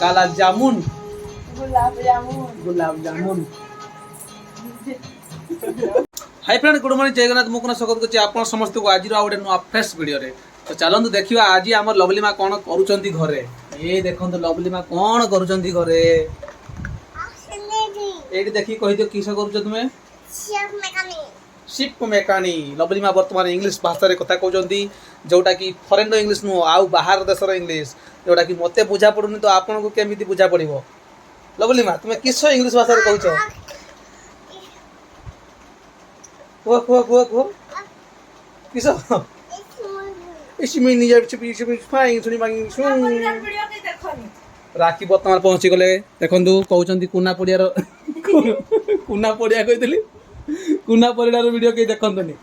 kala jamun gulab jamun hi friend good morning Jai Jagannath মুখ স্বাগত করছি আপনার সমস্ত আজির আউ গোটে ফ্রেশ ভিডিওরে তো চালু দেখা আজ আমার লভলি মা করছেন ঘরে এ দেখুন লভলি মা করছেন ঘরে এইটি দেখি কহিদ কিস করছ তুমি শিপ মেকানি লভলি বর্তমানে ইংলিশ ভাষায় কথা কৌছেন যেটা কি ফরেন ইংলিশ নুহ ইংলিশ ଯେଉଁଟାକି ମୋତେ ବୁଝା ପଡ଼ୁନି ତ ଆପଣଙ୍କୁ କେମିତି ବୁଝା ପଡ଼ିବ ଲଭଲି ମା ତୁମେ କିସ ଇଂଲିଶ ଭାଷାରେ କହୁଛ କୁହ କୁହ କୁହ କୁହ କିସ ରାକ୍ଷୀ ବର୍ତ୍ତମାନ ପହଞ୍ଚିଗଲେ ଦେଖନ୍ତୁ କହୁଛନ୍ତି କୁନା ପଡ଼ିଆର କୁନା ପଡ଼ିଆ କହିଥିଲି କୁନା ପଡ଼ିଆର ଭିଡ଼ିଓ କେହି ଦେଖନ୍ତୁନି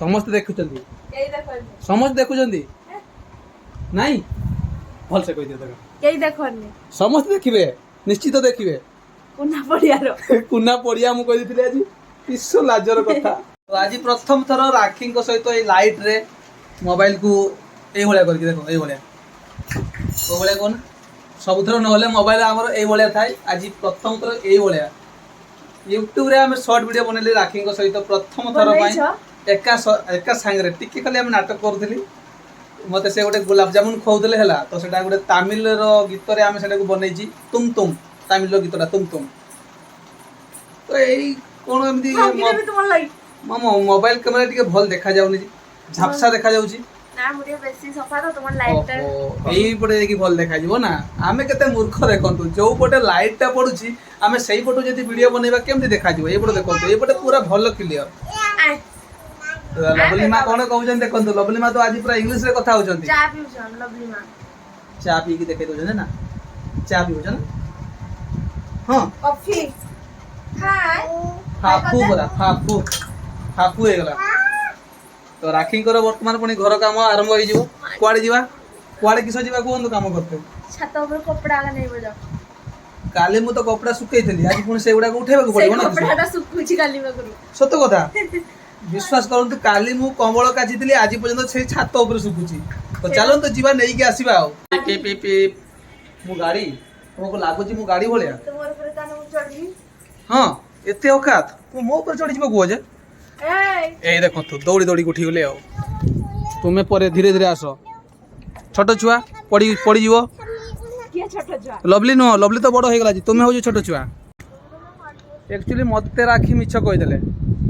ସମସ୍ତେ ଦେଖୁଛନ୍ତି ସମସ୍ତେ ଦେଖୁଛନ୍ତି ନାଇଁ ଭଲସେ କହିଦିଅ ତାକୁ କେହି ଦେଖନି ସମସ୍ତେ ଦେଖିବେ ନିଶ୍ଚିତ ଦେଖିବେ କୁନା ପଡ଼ିଆର କୁନା ପଡ଼ିଆ ମୁଁ କହିଦେଇଥିଲି ଆଜି ବିଶ୍ୱ ଲାଜର କଥା ଆଜି ପ୍ରଥମ ଥର ରାକ୍ଷୀଙ୍କ ସହିତ ଏଇ ଲାଇଟ୍ରେ ମୋବାଇଲକୁ ଏଇଭଳିଆ କରିକି ଦେଖ ଏଇଭଳିଆ କୋଉଭଳିଆ କହୁନ ସବୁଥର ନହେଲେ ମୋବାଇଲ ଆମର ଏଇଭଳିଆ ଥାଏ ଆଜି ପ୍ରଥମ ଥର ଏଇଭଳିଆ ୟୁଟ୍ୟୁବରେ ଆମେ ସର୍ଟ ଭିଡ଼ିଓ ବନେଇଲେ ରାକ୍ଷୀଙ୍କ ସହିତ ପ୍ରଥମ ଥର ପାଇଁ ଏକା ଏକା ସାଙ୍ଗରେ ଟିକେ ଖାଲି ଆମେ ନାଟକ କରୁଥିଲି মতো ସେ ଗୋଟେ ଗୋଲାପଜାମୁନ ଖୁଆଉଥିଲେ ହେଲା ତ ସେଇଟା ଗୋଟେ ତାମିଲର ଗୀତରେ ଆମେ ସେଟାକୁ ବନେଇଛି ତୁମ୍ ତୁମ୍ ତାମିଲର ଗୀତଟା ତୁମ୍ ତୁମ ତ ଏଇ କ'ଣ ଏମିତି ମୋ ମୋବାଇଲ କ୍ୟାମେରା ଟିକେ ଭଲ ଦେଖାଯାଉନି ଝାପ୍ସା ଦେଖାଯାଉଛି ଏଇପଟେ ଯାଇକି ଭଲ ଦେଖାଯିବ ନା ଆମେ କେତେ ମୂର୍ଖ ଦେଖନ୍ତୁ ଯୋଉ ଲାଇଟ୍ଟା ପଡୁଛି ଆମେ ସେଇପଟୁ ଯଦି ଭିଡିଓ ବନେଇବା କେମିତି ଦେଖାଯିବ ଏଇପଟେ ଦେଖନ୍ତୁ ଏଇପଟେ ପୁରା ଭଲ କ୍ଲିଅର ଲଭଲି ମା କଣ କହୁଛନ୍ତି ଦେଖନ୍ତୁ ଲଭଲି ମା ତ ଆଜି ପୁରା ଇଂଲିଶରେ କଥା ହଉଛନ୍ତି ଚା ପିଇକି ଦେଖେଇ ଦଉଛନ୍ତି ନା ଚା ପିଉଛ ନା ହଁ ହାଫୁ ପରା ହାଫୁ ହାଫୁ ହେଇଗଲା ତ ରାକ୍ଷୀଙ୍କର ବର୍ତ୍ତମାନ ପୁଣି ଘର କାମ ଆରମ୍ଭ ହେଇଯିବ କୁଆଡେ ଯିବା କୁଆଡେ କିସ ଯିବା କୁହନ୍ତୁ କାମ କରିତେ ଛାତ ଉପରେ କପଡା ନେଇବ ଯାଅ কালি মু তো কপড়া শুকাইଥିଲି আজ পুনি সেগুড়া উঠাইবাকু পড়িব না কপড়াটা শুকুছি কালি বাকুরু সত্য ବିଶ୍ୱାସ କରନ୍ତୁ କାଲି ମୁଁ କମଳ କାଚିଥିଲି ଆଜି ପର୍ଯ୍ୟନ୍ତ ସେ ଛାତ ଉପରେ ଶୁଖୁଛି ତ ଚାଲନ୍ତୁ ଯିବା ନେଇକି ଆସିବା ଆଉ ମୁଁ ଗାଡ଼ି ତୁମକୁ ଲାଗୁଛି ମୁଁ ଗାଡ଼ି ଭଳିଆ ହଁ ଏତେ ଅକାତ ମୋ ଉପରେ ଚଢ଼ିଯିବ କୁହ ଯେ ଏଇ ଦେଖନ୍ତୁ ଦୌଡ଼ି ଦୌଡ଼ିକି ଉଠିଗଲି ଆଉ ତୁମେ ପରେ ଧୀରେ ଧୀରେ ଆସ ଛୋଟ ଛୁଆ ପଡ଼ି ପଡ଼ିଯିବ ଲଭଲି ନୁହଁ ଲଭଲି ତ ବଡ଼ ହେଇଗଲା ତୁମେ ହେଉଛ ଛୋଟ ଛୁଆ ଆକ୍ଚୁଆଲି ମୋତେ ରାକ୍ଷୀ ମିଛ କହିଦେଲେ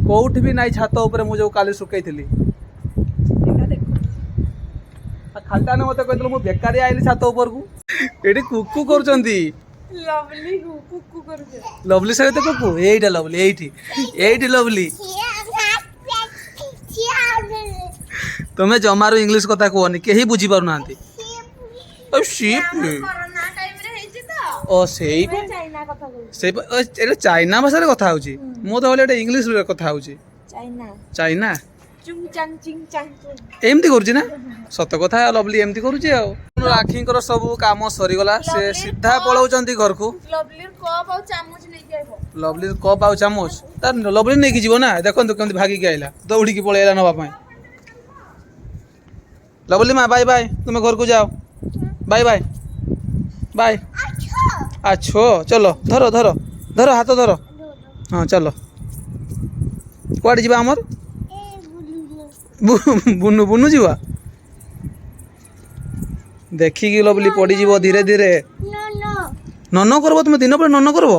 କୋଉଠି ବି ନାହିଁ ଛାତ ଉପରେ ମୁଁ ଯେଉଁ କାଲି ଶୁଖେଇଥିଲି ଖାଲିଟାନେ ମୋତେ କହିଥିଲୁ ମୁଁ ବେକାରୀ ଆଇଲି ଛାତ ଉପରକୁ ଏଠି କୁକୁ କରୁଛନ୍ତି ଲଭଲି ସହିତ କୁକୁ ଏଇଟା ଲଭଲି ଏଇଠି ଏଇଠି ଲଭଲି ତମେ ଜମାରୁ ଇଂଲିଶ କଥା କୁହନି କେହି ବୁଝିପାରୁନାହାନ୍ତି ସିଏ ଓ ସେଇ সেই এটা ଚାଇନା ଭାଷାରେ କଥା ହେଉଛି ମୁଁ ତ ହେଲେ ଏଇଟା ଇଂଲିଶରେ କଥା ହେଉଛି ଚାଇନା ଏମିତି କରୁଛି ନା ସତ କଥା ଲଭଲି ଏମିତି କରୁଛି ଆଉ ଆଖିଙ୍କର ସବୁ କାମ ସରିଗଲା ସେ ସିଧା ପଳାଉଛନ୍ତି ଘରକୁ ଲଭଲି କପ୍ ଆଉ ଚାମଚ ତାର ଲଭଲି ନେଇକି ଯିବ ନା ଦେଖନ୍ତୁ କେମିତି ଭାଗିକି ଆଇଲା ଦୌଡ଼ିକି ପଳେଇଲା ନେବା ପାଇଁ ଲଭଲି ମା ବାଇ ବାଇ ତୁମେ ଘରକୁ ଯାଅ ବାଇ ବାଇ ବାଇ আছো চলো ধরো ধরো ধরো হাত ধরো হ্যাঁ চলো কুয়াড়ে যা আমার বুনু বুনু যা ଦେଖିକି ଗଲ ବୋଲି ପଡ଼ିଯିବ ଧୀରେ ଧୀରେ ନନ କରିବ ତୁମେ ଦିନ ପରେ ନନ କରିବ